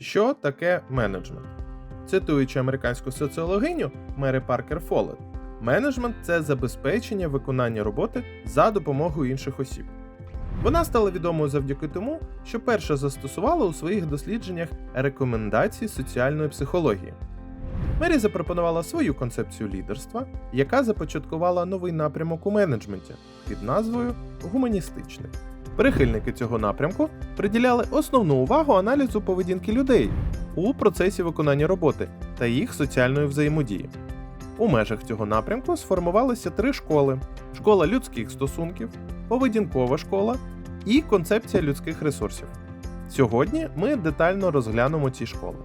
Що таке менеджмент? Цитуючи американську соціологиню Мері Паркер Фолет, менеджмент це забезпечення виконання роботи за допомогою інших осіб. Вона стала відомою завдяки тому, що перша застосувала у своїх дослідженнях рекомендації соціальної психології. Мері запропонувала свою концепцію лідерства, яка започаткувала новий напрямок у менеджменті під назвою гуманістичний. Прихильники цього напрямку приділяли основну увагу аналізу поведінки людей у процесі виконання роботи та їх соціальної взаємодії. У межах цього напрямку сформувалися три школи: школа людських стосунків, поведінкова школа і концепція людських ресурсів. Сьогодні ми детально розглянемо ці школи.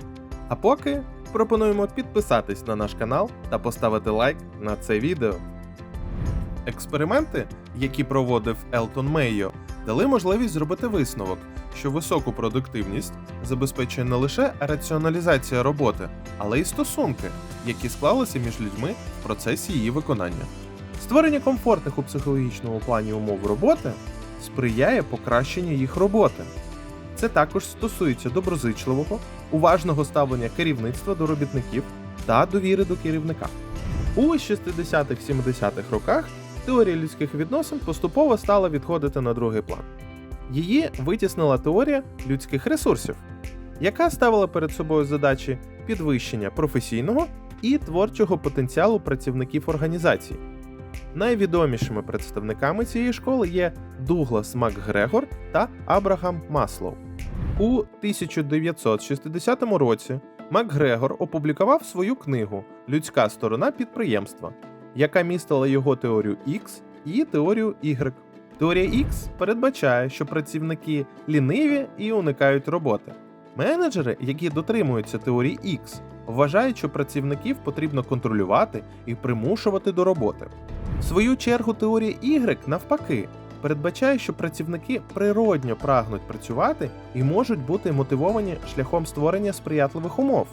А поки пропонуємо підписатись на наш канал та поставити лайк на це відео. Експерименти, які проводив Елтон Мейо, дали можливість зробити висновок, що високу продуктивність забезпечує не лише раціоналізація роботи, але й стосунки, які склалися між людьми в процесі її виконання. Створення комфортних у психологічному плані умов роботи сприяє покращенню їх роботи. Це також стосується доброзичливого, уважного ставлення керівництва до робітників та довіри до керівника. У 60-70-х роках теорія людських відносин поступово стала відходити на другий план. Її витіснила теорія людських ресурсів, яка ставила перед собою задачі підвищення професійного і творчого потенціалу працівників організації. Найвідомішими представниками цієї школи є Дуглас МакГрегор та Абрахам Маслоу. У 1960 році МакГрегор опублікував свою книгу Людська сторона підприємства, яка містила його теорію X і теорію Y. Теорія X передбачає, що працівники ліниві і уникають роботи. Менеджери, які дотримуються теорії X, вважають, що працівників потрібно контролювати і примушувати до роботи. В свою чергу теорія Y, навпаки, передбачає, що працівники природньо прагнуть працювати і можуть бути мотивовані шляхом створення сприятливих умов.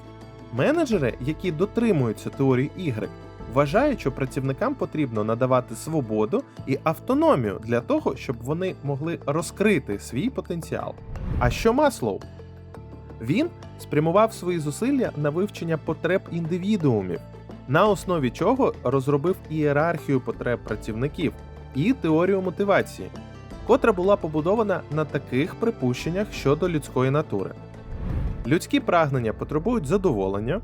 Менеджери, які дотримуються теорії Y, вважають, що працівникам потрібно надавати свободу і автономію для того, щоб вони могли розкрити свій потенціал. А що Маслоу? Він спрямував свої зусилля на вивчення потреб індивідуумів, на основі чого розробив ієрархію потреб працівників і теорію мотивації, котра була побудована на таких припущеннях щодо людської натури. Людські прагнення потребують задоволення,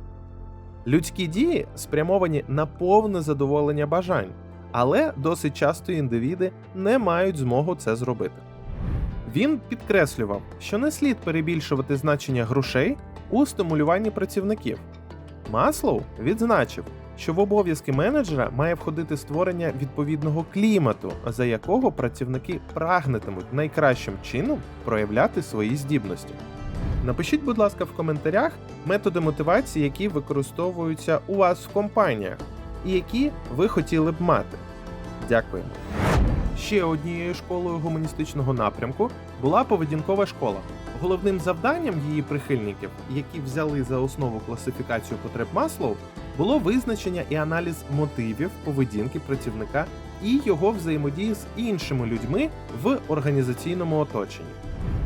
людські дії спрямовані на повне задоволення бажань, але досить часто індивіди не мають змогу це зробити. Він підкреслював, що не слід перебільшувати значення грошей у стимулюванні працівників. Маслоу відзначив, що в обов'язки менеджера має входити створення відповідного клімату, за якого працівники прагнетимуть найкращим чином проявляти свої здібності. Напишіть, будь ласка, в коментарях методи мотивації, які використовуються у вас в компаніях, і які ви хотіли б мати. Дякуємо. Ще однією школою гуманістичного напрямку була поведінкова школа. Головним завданням її прихильників, які взяли за основу класифікацію потреб Маслоу, було визначення і аналіз мотивів поведінки працівника і його взаємодії з іншими людьми в організаційному оточенні.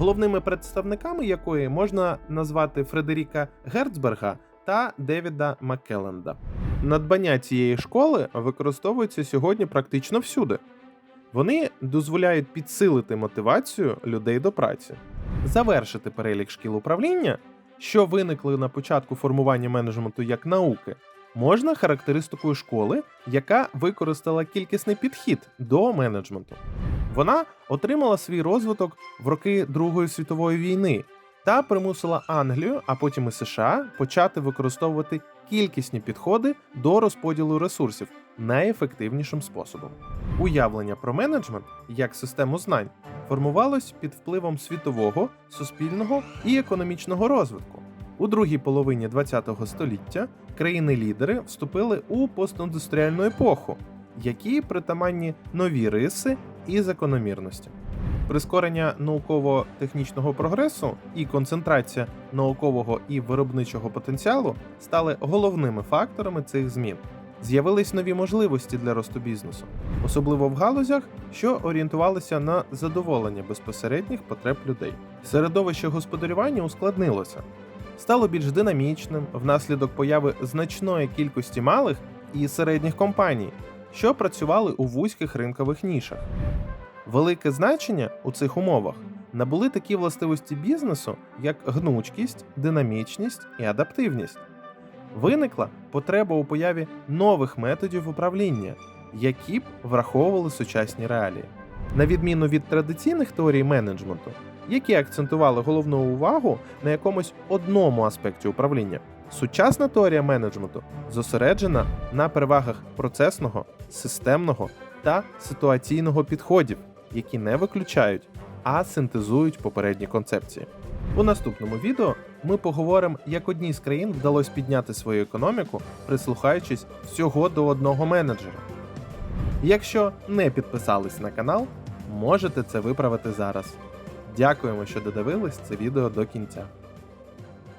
Головними представниками якої можна назвати Фредеріка Герцберга та Девіда Маккеленда. Надбання цієї школи використовуються сьогодні практично всюди. Вони дозволяють підсилити мотивацію людей до праці, завершити перелік шкіл управління, що виникли на початку формування менеджменту як науки, можна характеристикою школи, яка використала кількісний підхід до менеджменту. Вона отримала свій розвиток в роки Другої світової війни та примусила Англію, а потім і США почати використовувати кількісні підходи до розподілу ресурсів найефективнішим способом. Уявлення про менеджмент як систему знань формувалось під впливом світового, суспільного і економічного розвитку. У другій половині ХХ століття країни-лідери вступили у постіндустріальну епоху, які притаманні нові риси і закономірності. Прискорення науково-технічного прогресу і концентрація наукового і виробничого потенціалу стали головними факторами цих змін. З'явились нові можливості для росту бізнесу, особливо в галузях, що орієнтувалися на задоволення безпосередніх потреб людей. Середовище господарювання ускладнилося. стало більш динамічним внаслідок появи значної кількості малих і середніх компаній, що працювали у вузьких ринкових нішах. Велике значення у цих умовах набули такі властивості бізнесу, як гнучкість, динамічність і адаптивність. Виникла потреба у появі нових методів управління, які б враховували сучасні реалії. На відміну від традиційних теорій менеджменту, які акцентували головну увагу на якомусь одному аспекті управління, сучасна теорія менеджменту зосереджена на перевагах процесного, системного та ситуаційного підходів, які не виключають, а синтезують попередні концепції. У наступному відео ми поговоримо, як одній з країн вдалося підняти свою економіку, прислухаючись всього до одного менеджера. Якщо не підписались на канал, можете це виправити зараз. Дякуємо, що додивились це відео до кінця.